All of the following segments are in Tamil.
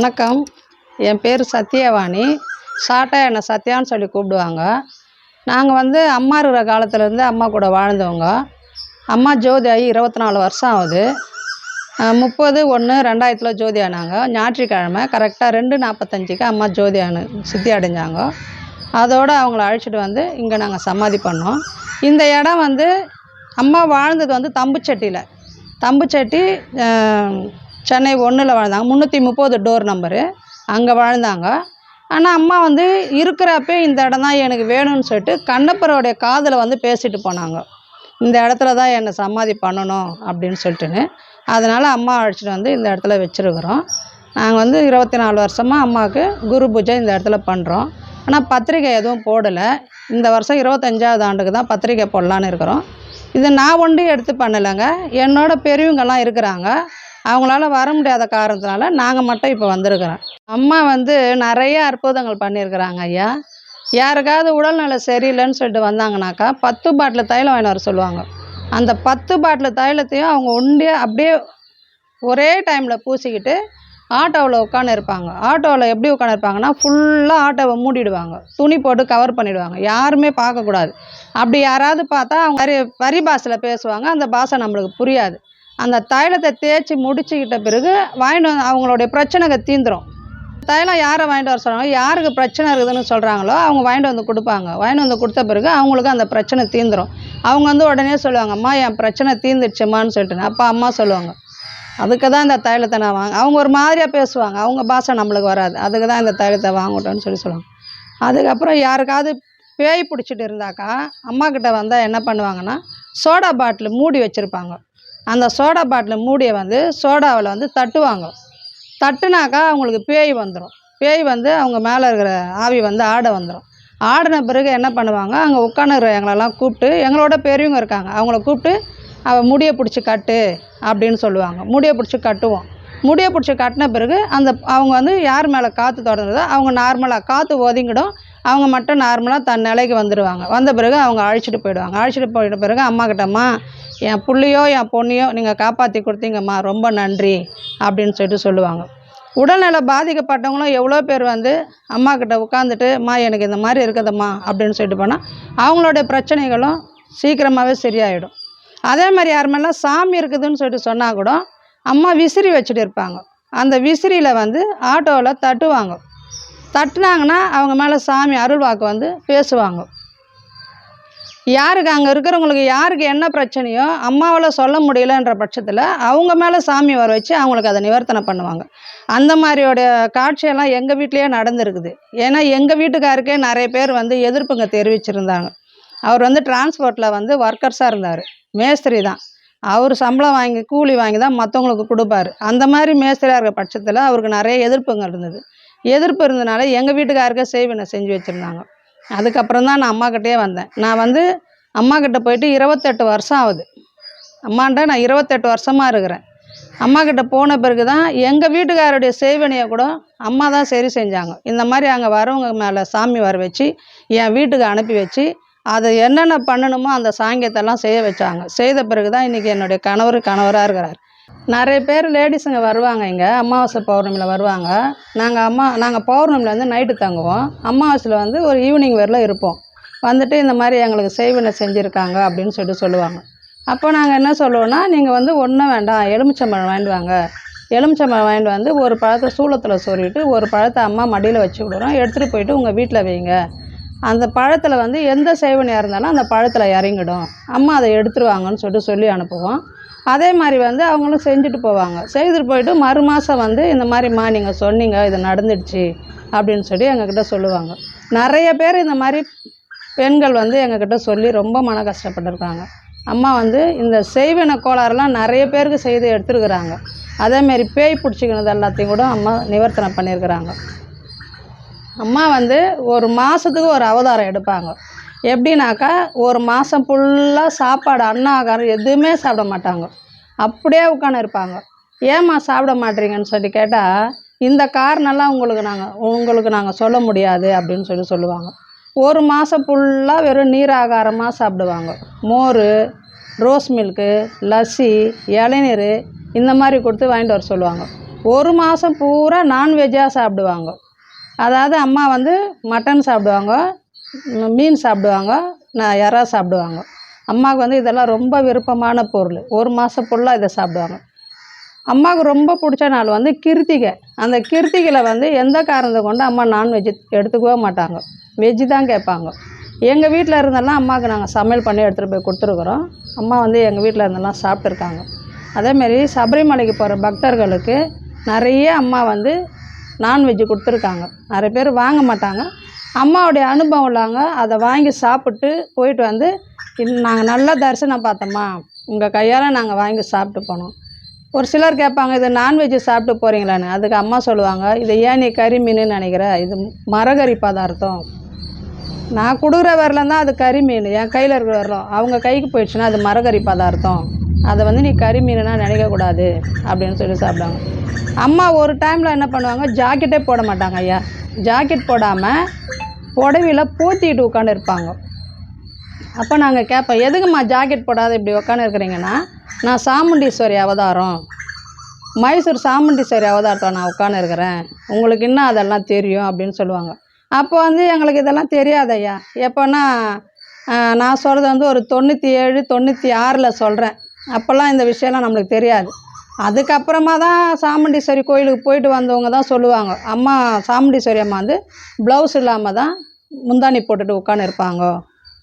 வணக்கம். என் பேர் சத்யவாணி. ஷார்ட்டாக என்னை சத்யான்னு சொல்லி கூப்பிடுவாங்க. நாங்கள் வந்து அம்மா இருக்கிற காலத்துலேருந்து அம்மா கூட வாழ்ந்தவங்க. அம்மா ஜோதி ஆகி இருபத்தி நாலு வருஷம் ஆகுது. முப்பது ஒன்று ரெண்டாயிரத்தில் ஜோதி ஆனாங்க. ஞாயிற்றுக்கிழமை கரெக்டாக ரெண்டு நாற்பத்தஞ்சுக்கு அம்மா ஜோதி ஆனு சித்தி அடைஞ்சாங்க. அதோடு அவங்கள அழைச்சிட்டு வந்து இங்கே நாங்கள் சமாதி பண்ணோம். இந்த இடம் வந்து அம்மா வாழ்ந்தது வந்து தம்புச்சட்டியில் தம்புச்சட்டி சென்னை ஒன்றில் வாழ்ந்தாங்க. முந்நூற்றி முப்பது டோர் நம்பரு அங்கே வாழ்ந்தாங்க. ஆனால் அம்மா வந்து இருக்கிறப்பே இந்த இடம் தான் எனக்கு வேணும்னு சொல்லிட்டு கண்ணப்பரோடைய காதில் வந்து பேசிட்டு போனாங்க. இந்த இடத்துல தான் என்னை சமாதி பண்ணணும் அப்படின்னு சொல்லிட்டுன்னு. அதனால் அம்மா அழைச்சிட்டு வந்து இந்த இடத்துல வச்சுருக்குறோம். நாங்கள் வந்து இருபத்தி நாலு வருஷமாக அம்மாவுக்கு குரு பூஜை இந்த இடத்துல பண்ணுறோம் ஆனால் பத்திரிக்கை எதுவும் போடலை. இந்த வருஷம் இருபத்தஞ்சாவது ஆண்டுக்கு தான் பத்திரிக்கை போடலான்னு இருக்கிறோம். இது நான் ஒன்றும் எடுத்து பண்ணலைங்க. என்னோட பெரியவங்கெல்லாம் இருக்கிறாங்க. அவங்களால வர முடியாத காரணத்தினால நாங்கள் மட்டும் இப்போ வந்திருக்கிறோம். அம்மா வந்து நிறைய அற்புதங்கள் பண்ணியிருக்கிறாங்க ஐயா. யாருக்காவது உடல்நிலை சரியில்லைன்னு சொல்லிட்டு வந்தாங்கனாக்கா பத்து பாட்டில் தைலம் வாங்கிட்டு வர சொல்லுவாங்க. அந்த பத்து பாட்டில் தைலத்தையும் அவங்க ஒண்டியே அப்படியே ஒரே டைமில் பூசிக்கிட்டு ஆட்டோவில் உட்காந்து இருப்பாங்க. ஆட்டோவில் எப்படி உட்காந்து இருப்பாங்கன்னா ஃபுல்லாக ஆட்டோவை மூடிடுவாங்க. துணி போட்டு கவர் பண்ணிவிடுவாங்க யாருமே பார்க்கக்கூடாது. அப்படி யாராவது பார்த்தா அவங்க வரி வரி பாஷையில் பேசுவாங்க. அந்த பாஷை நம்மளுக்கு புரியாது. அந்த தைலத்தை தேய்ச்சி முடிச்சுக்கிட்ட பிறகு வாங்கிட்டு வந்து அவங்களுடைய பிரச்சனைகள் தீந்துடும் தைலம் யாரை வாங்கிட்டு வர சொல்கிறாங்க யாருக்கு பிரச்சனை இருக்குதுன்னு சொல்கிறாங்களோ அவங்க வாங்கிட்டு வந்து கொடுப்பாங்க. வாங்கிட்டு வந்து கொடுத்த பிறகு அவங்களுக்கு அந்த பிரச்சனை தீந்துடும் அவங்க வந்து உடனே சொல்லுவாங்க அம்மா என் பிரச்சனை தீந்துடுச்சும்மான்னு சொல்லிட்டு அப்பா அம்மா சொல்லுவாங்க அதுக்கு தான் இந்த தைலத்தை நான் வாங்க அவங்க ஒரு மாதிரியாக பேசுவாங்க. அவங்க பாஷை நம்மளுக்கு வராது. அதுக்கு தான் இந்த தைலத்தை வாங்கட்டோன்னு சொல்லி சொல்லுவாங்க. அதுக்கப்புறம் யாருக்காவது பேய் பிடிச்சிட்டு இருந்தாக்கா அம்மா கிட்ட வந்தால் என்ன பண்ணுவாங்கன்னா சோடா பாட்டில் மூடி வச்சுருப்பாங்க. அந்த சோடா பாட்டில் மூடியை வந்து சோடாவில் வந்து தட்டுவாங்க. தட்டுனாக்கா அவங்களுக்கு பேய் வந்துடும் பேய் வந்து அவங்க மேலே இருக்கிற ஆவி வந்து ஆட வந்துடும் ஆடின பிறகு என்ன பண்ணுவாங்க? அங்கே உட்காந்துருக்கிற எங்களெல்லாம் கூப்பிட்டு எங்களோட பெரியவங்க இருக்காங்க அவங்கள கூப்பிட்டு அவள் முடியை பிடிச்சி கட்டு அப்படின்னு சொல்லுவாங்க. முடியை பிடிச்சி கட்டுவோம். முடியை பிடிச்சி கட்டின பிறகு அந்த அவங்க வந்து யார் மேலே காற்று தொடர்ந்ததோ அவங்க நார்மலாக காற்று ஒதுங்கிடும். அவங்க மட்டும் நார்மலாக தன் நிலைக்கு வந்துடுவாங்க வந்த பிறகு அவங்க அழைச்சிட்டு போயிடுவாங்க. அழைச்சிட்டு போயிட்ட பிறகு அம்மா கிட்டம்மா என் புள்ளையோ என் பொண்ணையோ நீங்கள் காப்பாற்றி கொடுத்தீங்கம்மா ரொம்ப நன்றி அப்படின்னு சொல்லிட்டு சொல்லுவாங்க. உடல்நல பாதிக்கப்பட்டவங்களும் எவ்வளோ பேர் வந்து அம்மா கிட்ட உட்காந்துட்டு அம்மா எனக்கு இந்த மாதிரி இருக்குதம்மா அப்படின்னு சொல்லிட்டு போனால் அவங்களுடைய பிரச்சனைகளும் சீக்கிரமாகவே சரியாயிடும். அதே மாதிரி யார் சாமி இருக்குதுன்னு சொல்லிட்டு சொன்னால் கூட அம்மா விசிறி வச்சுட்டு இருப்பாங்க. அந்த விசிறியில் வந்து ஆட்டோவில் தட்டுவாங்க. தட்டினாங்கன்னா அவங்க மேலே சாமி அருள் வாக்கு வந்து பேசுவாங்க. யாருக்கு அங்கே இருக்கிறவங்களுக்கு யாருக்கு என்ன பிரச்சனையோ அம்மாவால் சொல்ல முடியலன்ற பட்சத்தில் அவங்க மேலே சாமி வர வச்சு அவங்களுக்கு அதை நிவர்த்தனை பண்ணுவாங்க. அந்த மாதிரியோடைய காட்சியெல்லாம் எங்கள் வீட்லேயே நடந்திருக்குது. ஏன்னா எங்கள் வீட்டுக்காருக்கே நிறைய பேர் வந்து எதிர்ப்புங்க தெரிவிச்சிருந்தாங்க. அவர் வந்து டிரான்ஸ்போர்ட்டில் வந்து ஒர்க்கர்ஸாக இருந்தார். மேஸ்திரி தான். அவர் சம்பளம் வாங்கி கூலி வாங்கி தான் மற்றவங்களுக்கு கொடுப்பாரு. அந்த மாதிரி மேஸ்திரியாக இருக்கிற பட்சத்தில் அவருக்கு நிறைய எதிர்ப்புங்க இருந்தது. எதிர்ப்பு இருந்தனால எங்கள் வீட்டுக்காருக்கே செய்வினை செஞ்சு வச்சுருந்தாங்க. அதுக்கப்புறம் தான் நான் அம்மாக்கிட்டே வந்தேன். நான் வந்து அம்மாக்கிட்ட போயிட்டு இருபத்தெட்டு வருஷம் ஆகுது. அம்மாண்ட நான் இருபத்தெட்டு வருஷமாக இருக்கிறேன். அம்மாக்கிட்ட போன பிறகு தான் எங்கள் வீட்டுக்காரருடைய சேவனையை கூட அம்மா தான் சரி செஞ்சாங்க. இந்த மாதிரி அங்கே வரவங்க மேலே சாமி வர வச்சு என் வீட்டுக்கு அனுப்பி வச்சு அதை என்னென்ன பண்ணணுமோ அந்த சாங்கியத்தெல்லாம் செய்ய வச்சாங்க. செய்த பிறகு தான் இன்றைக்கி என்னுடைய கணவர் கணவராக இருக்கிறார். நிறைய பேர் லேடிஸுங்க வருவாங்க இங்கே. அமாவாசை பௌர்ணமியில் வருவாங்க. நாங்கள் அம்மா நாங்கள் பௌர்ணமியில் வந்து நைட்டு தங்குவோம். அமாவாசையில் வந்து ஒரு ஈவினிங் வரல இருப்போம். வந்துட்டு இந்த மாதிரி எங்களுக்கு செய்வினை செஞ்சுருக்காங்க அப்படின்னு சொல்லிட்டு சொல்லுவாங்க. அப்போ நாங்கள் என்ன சொல்லுவோன்னா நீங்கள் வந்து ஒன்றும் வேண்டாம் எலுமிச்சம்பழம் வாங்கிட்டு வாங்க. எலுமிச்சம்பழம் வாங்கிட்டு வந்து ஒரு பழத்தை சூளத்தில் சொல்லிட்டு ஒரு பழத்தை அம்மா மடியில் வச்சு விடுறோம். எடுத்துகிட்டு போயிட்டு உங்கள் வீட்டில் வைங்க. அந்த பழத்தில் வந்து எந்த சேவனையாக இருந்தாலும் அந்த பழத்தில் இறங்கிடும். அம்மா அதை எடுத்துருவாங்கன்னு சொல்லிட்டு சொல்லி அனுப்புவோம். அதே மாதிரி வந்து அவங்களும் செஞ்சுட்டு போவாங்க. செய்துட்டு போயிட்டு மறு மாதம் வந்து இந்த மாதிரிம்மா நீங்கள் சொன்னீங்க இது நடந்துடுச்சு அப்படின்னு சொல்லி எங்ககிட்ட சொல்லுவாங்க. நிறைய பேர் இந்த மாதிரி பெண்கள் வந்து எங்ககிட்ட சொல்லி ரொம்ப மன கஷ்டப்பட்டிருக்காங்க. அம்மா வந்து இந்த செய்வின கோளாறுலாம் நிறைய பேருக்கு செய்து எடுத்துருக்குறாங்க. அதேமாரி பேய் பிடிச்சிக்கினது எல்லாத்தையும் கூட அம்மா நிவர்த்தனை பண்ணியிருக்கிறாங்க அம்மா வந்து ஒரு மாதத்துக்கு ஒரு அவதாரம் எடுப்பாங்க. எப்படின்னாக்கா ஒரு மாதம் ஃபுல்லாக சாப்பாடு அன்ன ஆகாரம் எதுவுமே சாப்பிட மாட்டாங்க. அப்படியே உட்காந்து இருப்பாங்க ஏம்மா சாப்பிட மாட்டீங்கன்னு சொல்லி கேட்டால் இந்த காரணம்லாம் உங்களுக்கு நாங்கள் உங்களுக்கு நாங்கள் சொல்ல முடியாது அப்படின்னு சொல்லி சொல்லுவாங்க. ஒரு மாதம் ஃபுல்லாக வெறும் நீர் ஆகாரமாக சாப்பிடுவாங்க. மோர் ரோஸ் மில்க்கு லஸ்ஸி இளநீர் இந்த மாதிரி கொடுத்து வாங்கிட்டு வர சொல்லுவாங்க. ஒரு மாதம் பூரா நான்வெஜ்ஜாக சாப்பிடுவாங்க. அதாவது அம்மா வந்து மட்டன் சாப்பிடுவாங்க மீன் சாப்பிடுவாங்க நான் இறா சாப்பிடுவாங்க. அம்மாவுக்கு வந்து இதெல்லாம் ரொம்ப விருப்பமான பொருள். ஒரு மாதம் ஃபுல்லாக இதை சாப்பிடுவாங்க. அம்மாவுக்கு ரொம்ப பிடிச்ச நாள் வந்து கிருத்திகை. அந்த கிருத்திகையில் வந்து எந்த காரணத்தை கொண்டு அம்மா நான்வெஜ் எடுத்துக்கவே மாட்டாங்க. வெஜ்ஜு தான் கேட்பாங்க. எங்கள் வீட்டில் இருந்தெல்லாம் அம்மாவுக்கு நாங்கள் சமையல் பண்ணி எடுத்துகிட்டு போய் கொடுத்துருக்குறோம். அம்மா வந்து எங்கள் வீட்டில் இருந்தெல்லாம் சாப்பிட்ருக்காங்க அதேமாரி சபரிமலைக்கு போகிற பக்தர்களுக்கு நிறைய அம்மா வந்து நான்வெஜ்ஜு கொடுத்துருக்காங்க. நிறைய பேர் வாங்க மாட்டாங்க. அம்மாவுடைய அனுபவம் உள்ளவங்க அதை வாங்கி சாப்பிட்டு போயிட்டு வந்து நாங்கள் நல்லா தரிசனம் பார்த்தோம்மா உங்கள் கையால் நாங்கள் வாங்கி சாப்பிட்டு போனோம். ஒரு சிலர் கேட்பாங்க இது நான்வெஜ்ஜு சாப்பிட்டு போகிறீங்களான்னு அதுக்கு அம்மா சொல்லுவாங்க இதை ஏன் நீ கறி மீன் நினைக்கிற? இது மரகறி பதார்த்தம் நான் கொடுக்குற வரலாம் தான் அது கறி மீன். என் கையில் இருக்கிற வரலாம் அவங்க கைக்கு போயிடுச்சுன்னா அது மரகறி பதார்த்தம் அதை வந்து நீ கறி மீனுனா நினைக்கக்கூடாது அப்படின்னு சொல்லி சாப்பிடுவாங்க. அம்மா ஒரு டைமில் என்ன பண்ணுவாங்க ஜாக்கெட்டே போட மாட்டாங்க ஐயா. ஜாக்கெட் போடாமல் புடவையில் போத்திக்கிட்டு உட்காந்து இருப்பாங்க. அப்போ நாங்கள் கேட்போம் எதுக்குமா ஜாக்கெட் போடாத இப்படி உக்காந்து இருக்கிறீங்கன்னா நான் சாமுண்டீஸ்வரி அவதாரம். மைசூர் சாமுண்டீஸ்வரி அவதாரத்தில் நான் உட்காந்து இருக்கிறேன். உங்களுக்கு இன்னும் அதெல்லாம் தெரியும் அப்படின்னு சொல்லுவாங்க. அப்போ வந்து எங்களுக்கு இதெல்லாம் தெரியாது ஐயா. எப்போன்னா நான் சொல்கிறது வந்து ஒரு தொண்ணூற்றி ஏழு தொண்ணூற்றி ஆறில் சொல்கிறேன் அப்போல்லாம் இந்த விஷயம்லாம் நம்மளுக்கு தெரியாது. அதுக்கப்புறமா தான் சாமுண்டீஸ்வரி கோயிலுக்கு போயிட்டு வந்தவங்க தான் சொல்லுவாங்க. அம்மா சாமுண்டீஸ்வரி அம்மா வந்து ப்ளவுஸ் இல்லாமல் தான் முந்தானி போட்டுட்டு உட்காந்து இருப்பாங்க.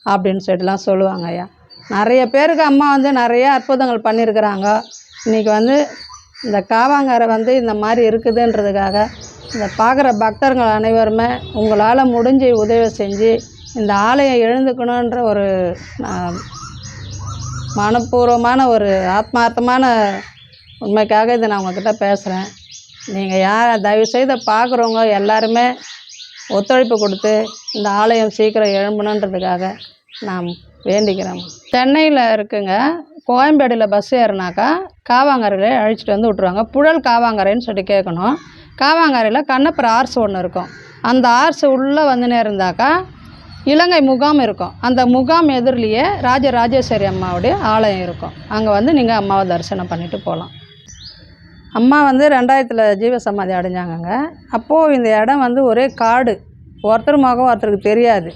அப்படின்னு சொல்லிட்டுலாம் சொல்லுவாங்க ஐயா நிறைய பேருக்கு அம்மா வந்து நிறைய அற்புதங்கள் பண்ணியிருக்கிறாங்க. இன்றைக்கி வந்து இந்த காவாங்கரை வந்து இந்த மாதிரி இருக்குதுன்றதுக்காக இதை பார்க்குற பக்தர்கள் அனைவருமே உங்களால் முடிஞ்சு உதவி செஞ்சு இந்த ஆலயம் எழுந்துக்கணுன்ற ஒரு நான் மனப்பூர்வமான ஒரு ஆத்மார்த்தமான உண்மைக்காக இதை நான் உங்ககிட்ட பேசுகிறேன் நீங்கள் யார் தயவுசெய்து பார்க்குறவங்க எல்லாருமே ஒத்துழைப்பு கொடுத்து இந்த ஆலயம் சீக்கிரம் எழும்பணுன்றதுக்காக நான் வேண்டிக்கிறேன் சென்னையில் இருக்குங்க கோயம்பேடில் பஸ் ஏறினாக்கா காவாங்கரையில் அழைச்சிட்டு வந்து விட்ருவாங்க புழல் காவாங்கரைன்னு சொல்லி கேட்கணும். காவாங்கரையில் கண்ணப்பர் ஆர்ஸ் ஒன்று இருக்கும். அந்த ஆர்ஸ் உள்ளே வந்துனே இருந்தாக்கா இலங்கை முகாம் இருக்கும். அந்த முகாம் எதிரிலேயே ராஜராஜேஸ்வரி அம்மாவுடைய ஆலயம் இருக்கும். அங்கே வந்து நீங்கள் அம்மாவை தரிசனம் பண்ணிவிட்டு போகலாம் அம்மா வந்து ரெண்டாயிரத்தில் ஜீவசமாதி அடைஞ்சாங்கங்க. அப்போது இந்த இடம் வந்து ஒரே காடு. ஒருத்தர் முகம் ஒருத்தருக்கு தெரியாது.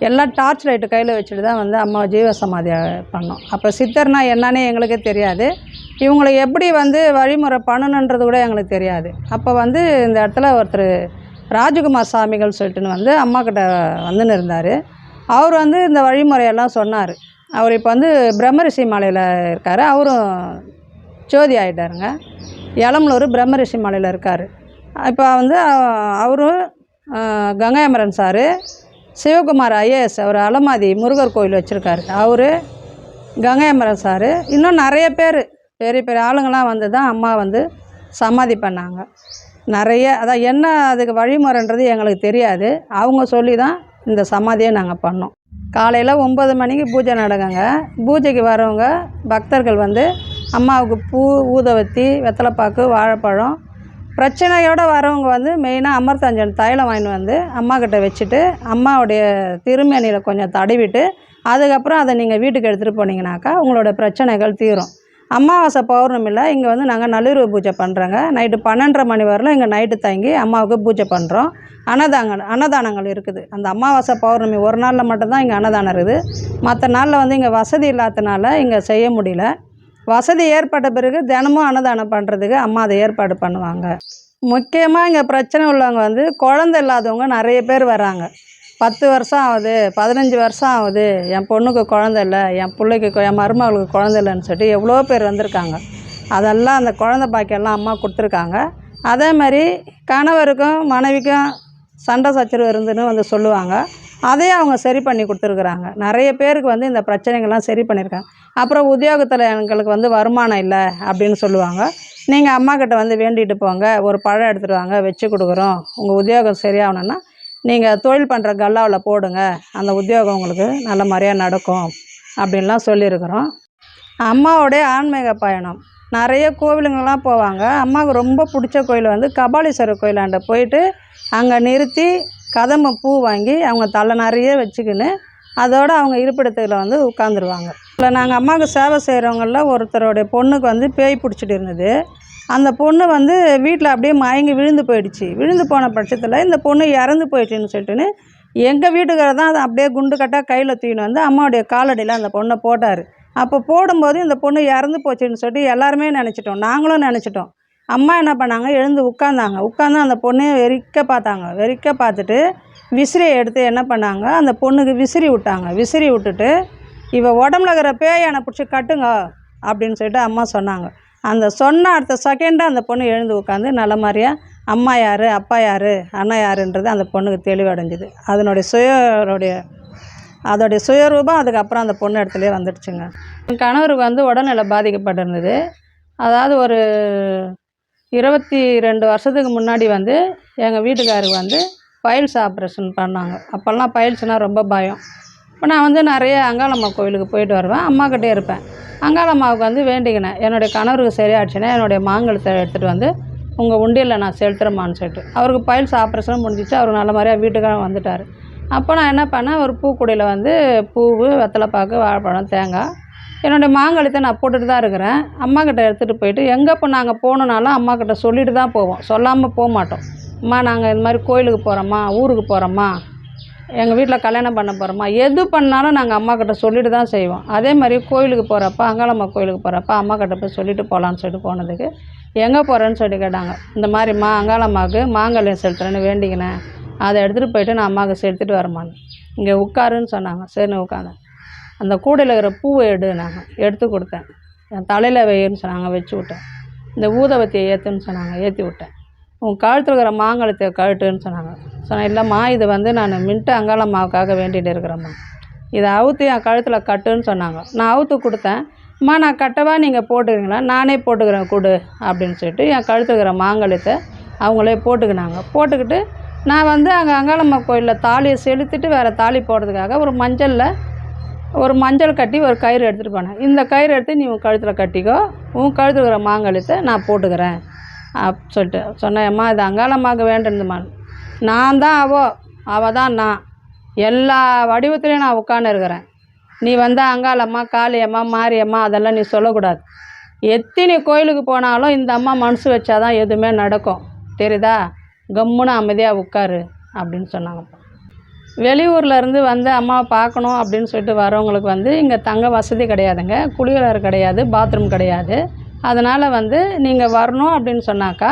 எல்லாம் டார்ச் லைட்டு கையில் வச்சுட்டு தான் வந்து அம்மா ஜீவசமாதி பண்ணோம். அப்போ சித்தர்னா என்னன்னே எங்களுக்கே தெரியாது. இவங்களை எப்படி வந்து வழிமுறை பண்ணணுன்றது கூட எங்களுக்கு தெரியாது. அப்போ வந்து இந்த இடத்துல ஒருத்தர் ராஜகுமார் சாமிகள் சொல்லிட்டுன்னு வந்து அம்மா கிட்ட வந்துன்னு இருந்தார். அவர் வந்து இந்த வழிமுறையெல்லாம் சொன்னார். அவர் இப்போ வந்து பிரம்மரிஷி மலையில் இருக்கார். அவரும் ஜோதி ஆகிட்டாருங்க எளமலூர் பிரம்மரிஷி மலையில் இருக்கார். இப்போ வந்து அவரும் அஹ், கங்கையமரன் சார் சிவகுமார் ஐஏஎஸ் அவர் அலமாதி முருகர் கோயில் வச்சுருக்காரு. அவர் கங்கையமரன் சார். இன்னும் நிறைய பேர் பெரிய பெரிய ஆளுங்கள்லாம் வந்து தான் அம்மா வந்து சமாதி பண்ணாங்க. நிறைய அதான் என்ன அதுக்கு வழிமுறைன்றது எங்களுக்கு தெரியாது. அவங்க சொல்லி தான் இந்த சமாதியை நாங்கள் பண்ணோம். காலையில் ஒம்பது மணிக்கு பூஜை நடக்குங்க. பூஜைக்கு வரவங்க பக்தர்கள் வந்து அம்மாவுக்கு பூ ஊதவத்தி வெத்தலைப்பாக்கு வாழைப்பழம் பிரச்சனையோடு வரவங்க வந்து மெயினாக அமர்தஞ்சன் தைலம் வாங்கிட்டு வந்து அம்மா கிட்ட வச்சுட்டு அம்மாவுடைய திருமேனியில் கொஞ்சம் தடவிட்டு அதுக்கப்புறம் அதை நீங்கள் வீட்டுக்கு எடுத்துகிட்டு போனீங்கனாக்கா உங்களோட பிரச்சனைகள் தீரும். அமாவாசை பௌர்ணமியில் இங்கே வந்து நாங்கள் நள்ளிரவு பூஜை பண்ணுறோங்க நைட்டு பன்னெண்டரை மணி வரலும் இங்கே நைட்டு தங்கி அம்மாவுக்கு பூஜை பண்ணுறோம் அன்னதாங்க அன்னதானங்கள் இருக்குது. அந்த அமாவாசை பௌர்ணமி ஒரு நாளில் மட்டும்தான் இங்கே அன்னதானம் இருக்குது. மற்ற நாளில் வந்து இங்கே வசதி இல்லாதனால இங்கே செய்ய முடியல. வசதி ஏற்பட்ட பிறகு தினமும் அன்னதானம் பண்ணுறதுக்கு அம்மா அதை ஏற்பாடு பண்ணுவாங்க. முக்கியமாக இங்கே பிரச்சனை உள்ளவங்க வந்து குழந்தை இல்லாதவங்க நிறைய பேர் வராங்க. பத்து வருஷம் ஆகுது பதினஞ்சு வருஷம் ஆகுது என் பொண்ணுக்கு குழந்தை இல்லை என் பிள்ளைக்கு என் மருமகளுக்கு குழந்தை இல்லைன்னு சொல்லிட்டு எவ்வளோ பேர் வந்திருக்காங்க. அதெல்லாம் அந்த குழந்தை பாக்கியெல்லாம் அம்மா கொடுத்துருக்காங்க. அதே மாதிரி கணவருக்கும் மனைவிக்கும் சண்டை சச்சரவு இருந்துன்னு வந்து சொல்லுவாங்க. அதையும் அவங்க சரி பண்ணி கொடுத்துருக்குறாங்க. நிறைய பேருக்கு வந்து இந்த பிரச்சனைகள்லாம் சரி பண்ணியிருக்காங்க. அப்புறம் உத்தியோகத்தில் எங்களுக்கு வந்து வருமானம் இல்லை அப்படின்னு சொல்லுவாங்க. நீங்கள் அம்மா கிட்ட வந்து வேண்டிட்டு போங்க. ஒரு பழம் எடுத்துகிட்டு வாங்க வச்சு கொடுக்குறோம். உங்கள் உத்தியோகம் சரியாகணுன்னா நீங்கள் தொழில் பண்ணுற கல்லாவில் போடுங்க. அந்த உத்தியோகம் உங்களுக்கு நல்ல மாதிரியாக நடக்கும் அப்படின்லாம் சொல்லியிருக்கிறோம். அம்மாவுடைய ஆன்மீக பயணம். நிறைய கோவிலுங்கெல்லாம் போவாங்க. அம்மாவுக்கு ரொம்ப பிடிச்ச கோயில் வந்து கபாலீஸ்வரர் கோயிலாண்ட போயிட்டு அங்கே நிறுத்தி கதம்ப பூ வாங்கி அவங்க தலை நிறைய வச்சுக்கின்னு அதோடு அவங்க இருப்பிடத்தில் வந்து உட்காந்துருவாங்க இல்லை நாங்கள் அம்மாவுக்கு சேவை செய்கிறவங்களில் ஒருத்தருடைய பொண்ணுக்கு வந்து பேய் பிடிச்சிட்டு இருந்தது. அந்த பொண்ணு வந்து வீட்டில் அப்படியே மயங்கி விழுந்து போயிடுச்சு. விழுந்து போன பட்சத்தில் இந்த பொண்ணு இறந்து போயிடுச்சுன்னு சொல்லிட்டுன்னு எங்கள் வீட்டுக்காரர் தான் அதை அப்படியே குண்டு கட்டாக கையில் தூக்கின்னு வந்து அம்மாவுடைய காலடியில் அந்த பொண்ணை போட்டார். அப்போ போடும்போது இந்த பொண்ணு இறந்து போச்சுன்னு சொல்லிட்டு எல்லாருமே நினச்சிட்டோம். நாங்களும் நினச்சிட்டோம். அம்மா என்ன பண்ணாங்க? எழுந்து உட்காந்தாங்க உட்காந்து அந்த பொண்ணையும் வெறிக்க பார்த்தாங்க. வெறிக்க பார்த்துட்டு விசிறியை எடுத்து என்ன பண்ணாங்க? அந்த பொண்ணுக்கு விசிறி விட்டாங்க. விசிறி விட்டுட்டு இவ உடம்புல இருக்கிற பேயானை பிடிச்சி கட்டுங்க அப்படின்னு சொல்லிட்டு அம்மா சொன்னாங்க. அந்த சொன்ன அடுத்த செகண்டாக அந்த பொண்ணு எழுந்து உட்காந்து நல்ல மாதிரியாக அம்மா யார்? அப்பா யார்? அண்ணன் யாருன்றது அந்த பொண்ணுக்கு தெளிவடைஞ்சுது. அதனுடைய சுயருடைய அதோடைய சுயரூபம் அதுக்கப்புறம் அந்த பொண்ணு இடத்துலையே வந்துடுச்சுங்க. என் கணவருக்கு வந்து உடல்நிலை பாதிக்கப்பட்டிருந்தது. அதாவது ஒரு இருபத்தி ரெண்டு வருஷத்துக்கு முன்னாடி வந்து எங்கள் வீட்டுக்காருக்கு வந்து பைல்ஸ் ஆப்ரேஷன் பண்ணாங்க. அப்போல்லாம் பைல்ஸ்னால் ரொம்ப பயம். இப்போ நான் வந்து நிறைய அங்காளம்மா கோயிலுக்கு போயிட்டு வருவேன். அம்மாக்கிட்டே இருப்பேன். அங்காளம்மாவுக்கு வந்து வேண்டிக்கினேன். என்னுடைய கணவருக்கு சரியாச்சுன்னா என்னுடைய மாங்கலத்தை எடுத்துகிட்டு வந்து உங்கள் உண்டியில் நான் செலுத்துகிறேம்மான்னு சொல்லிட்டு. அவருக்கு பைல்ஸ் ஆப்ரேஷனும் முடிஞ்சிச்சு. அவர் நல்ல மாதிரியாக வீட்டுக்காக வந்துட்டார். அப்போ நான் என்ன பண்ணேன் ஒரு பூக்குடியில் வந்து பூவு வெத்தலைப்பாக்கு வாழைப்பழம் தேங்காய் என்னுடைய மாங்கல்யத்தை நான் போட்டுட்டு தான் இருக்கிறேன். அம்மாக்கிட்ட எடுத்துகிட்டு போயிட்டு எங்கே இப்போ நாங்கள் போகணுன்னாலும் அம்மாக்கிட்ட சொல்லிட்டு தான் போவோம். சொல்லாமல் போக மாட்டோம். அம்மா நாங்கள் இது மாதிரி கோயிலுக்கு போகிறோம்மா ஊருக்கு போகிறோம்மா எங்கள் வீட்டில் கல்யாணம் பண்ண போகிறோம்மா எது பண்ணாலும் நாங்கள் அம்மாக்கிட்ட சொல்லிட்டு தான் செய்வோம். அதே மாதிரி கோயிலுக்கு போகிறப்ப அங்காளம்மா கோயிலுக்கு போகிறப்ப அம்மாக்கிட்ட போய் சொல்லிட்டு போகலான்னு சொல்லிட்டு போனதுக்கு எங்கே போகிறேன்னு சொல்லி கேட்டாங்க. இந்த மாதிரிம்மா அங்காளம்மாவுக்கு மாங்கல்யம் செலுத்துறேன்னு வேண்டிக்கினேன். அதை எடுத்துகிட்டு போயிட்டு நான் அம்மாவுக்கு எடுத்துகிட்டு வரமான்னு இங்கே உட்காருன்னு சொன்னாங்க. சரின்னு உட்காந்தேன் அந்த கூடையில் இருக்கிற பூவை எடு நாங்கள் எடுத்து கொடுத்தேன். என் தலையில் வைன்னு சொன்னாங்க. வச்சு விட்டேன். இந்த ஊதவத்தியை ஏற்றுன்னு சொன்னாங்க. ஏற்றி விட்டேன். உன் கழுத்தில் இருக்கிற மாங்கலத்தை கழுட்டுன்னு சொன்னாங்க. சொன்னேன் இல்லைம்மா இது வந்து நான் மின்ட்டு அங்காளம்மாவுக்காக வேண்டிகிட்டு இருக்கிறேம்மா. இதை அவுத்து என் கழுத்தில் கட்டுன்னு சொன்னாங்க. நான் அவுத்து கொடுத்தேன். அம்மா நான் கட்டவா? நீங்கள் போட்டுக்கிறீங்களா? நானே போட்டுக்கிறேன் கொடு அப்படின்னு சொல்லிட்டு என் கழுத்தில் இருக்கிற அவங்களே போட்டுக்கினாங்க. போட்டுக்கிட்டு நான் வந்து அங்கே அங்காளம்மா கோயிலில் தாலியை செலுத்திட்டு வேறு தாலி போடுறதுக்காக ஒரு மஞ்சளில் ஒரு மஞ்சள் கட்டி ஒரு கயிறு எடுத்துகிட்டு போனேன். இந்த கயிறு எடுத்து நீ உன் கழுத்தில் கட்டிக்கோ உன் கழுத்தில் இருக்கிற மாங்கல்யத்தை நான் போட்டுக்கிறேன் அப் சொல்லிட்டு சொன்னேம்மா இது அங்காளம்மாவுக்கு வேண்டியதுமா நான் தான் அவோ அவள் தான் நான். எல்லா வடிவத்துலேயும் நான் உட்காந்து இருக்கிறேன். நீ வந்தால் அங்காளம்மா காளியம்மா மாரியம்மா அதெல்லாம் நீ சொல்லக்கூடாது. எத்தனை கோயிலுக்கு போனாலும் இந்த அம்மா மனசு வச்சாதான் எதுவுமே நடக்கும். தெரியுதா? கம்முன்னு அமைதியாக உட்காரு அப்படின்னு சொன்னாங்க வெளியூரில் இருந்து வந்து அம்மாவை பார்க்கணும் அப்படின்னு சொல்லிட்டு வரவங்களுக்கு வந்து இங்கே தங்க வசதி கிடையாதுங்க. குளியலர் கிடையாது பாத்ரூம் கிடையாது. அதனால் வந்து நீங்கள் வரணும் அப்படின்னு சொன்னாக்கா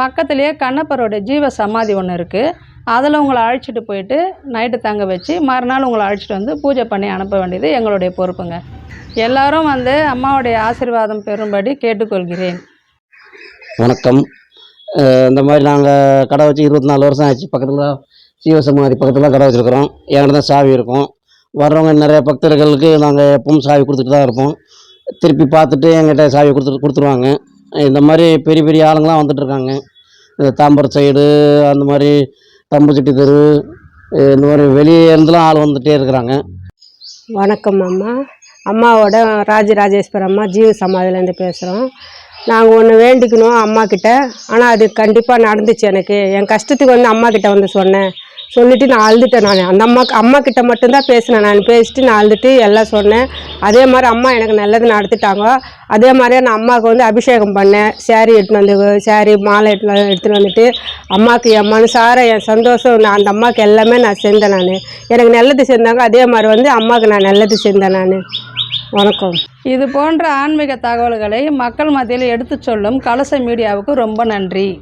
பக்கத்துலேயே கண்ணப்பரோட ஜீவ சமாதி ஒன்று இருக்குது அதில் உங்களை அழைச்சிட்டு போயிட்டு நைட்டு தங்க வச்சு மறுநாள் உங்களை அழைச்சிட்டு வந்து பூஜை பண்ணி அனுப்ப வேண்டியது எங்களுடைய பொறுப்புங்க. எல்லாரும் வந்து அம்மாவுடைய ஆசீர்வாதம் பெறும்படி கேட்டுக்கொள்கிறேன். வணக்கம். இந்த மாதிரி நாங்கள் கடை வச்சு இருபத்தி நாலு வருஷம் ஆச்சு. பக்கத்தில் சிவசமாதி பக்கத்தில் கடை வச்சுருக்குறோம். என்கிட்ட தான் சாவி இருக்கும். வர்றவங்க நிறைய பக்தர்களுக்கு நாங்கள் எப்பவும் சாவி கொடுத்துட்டு தான் இருப்போம். திருப்பி பார்த்துட்டு எங்கிட்ட சாவி கொடுத்துட்டு கொடுத்துருவாங்க. இந்த மாதிரி பெரிய பெரிய ஆளுங்களாம் வந்துட்டுருக்காங்க தாம்பரம் சைடு அந்த மாதிரி தம்புச்செட்டி தெரு இந்த மாதிரி வெளியேருந்துலாம் ஆள் வந்துகிட்டே இருக்கிறாங்க. வணக்கம் அம்மா. அம்மாவோட ராஜராஜேஸ்வரம் அம்மா ஜீவ சமாதிலேருந்து பேசுகிறோம் நாங்கள் ஒன்று வேண்டிக்கணும் அம்மா கிட்ட. ஆனால் அது கண்டிப்பாக நடந்துச்சு எனக்கு. என் கஷ்டத்துக்கு வந்து அம்மா கிட்ட வந்து சொன்னேன். சொல்லிவிட்டு நான் அழுதுட்டேன் நான். அந்த அம்மாக்கு அம்மா கிட்ட மட்டும்தான் பேசினேன் நான். பேசிட்டு நான் அழுதுட்டு எல்லாம் சொன்னேன். அதே மாதிரி அம்மா எனக்கு நல்லது நடத்திட்டாங்க. அதே மாதிரியே நான் அம்மாவுக்கு வந்து அபிஷேகம் பண்ணேன். சேரீ எடுத்துன்னு வந்து சேரீ மாலை எடுத்துன்னு எடுத்துகிட்டு எடுத்துன்னு வந்துட்டு அம்மாவுக்கு என் மனசார என் சந்தோஷம் நான் அந்த அம்மாவுக்கு எல்லாமே நான் செஞ்சேன் நான். எனக்கு நல்லது செஞ்சாங்க அதே மாதிரி வந்து அம்மாவுக்கு நான் நல்லது செஞ்சேன் நான். வணக்கம். இது போன்ற ஆன்மீக தகவல்களை மக்கள் மத்தியில் எடுத்துச் சொல்லும் கலச மீடியாவுக்கு ரொம்ப நன்றி.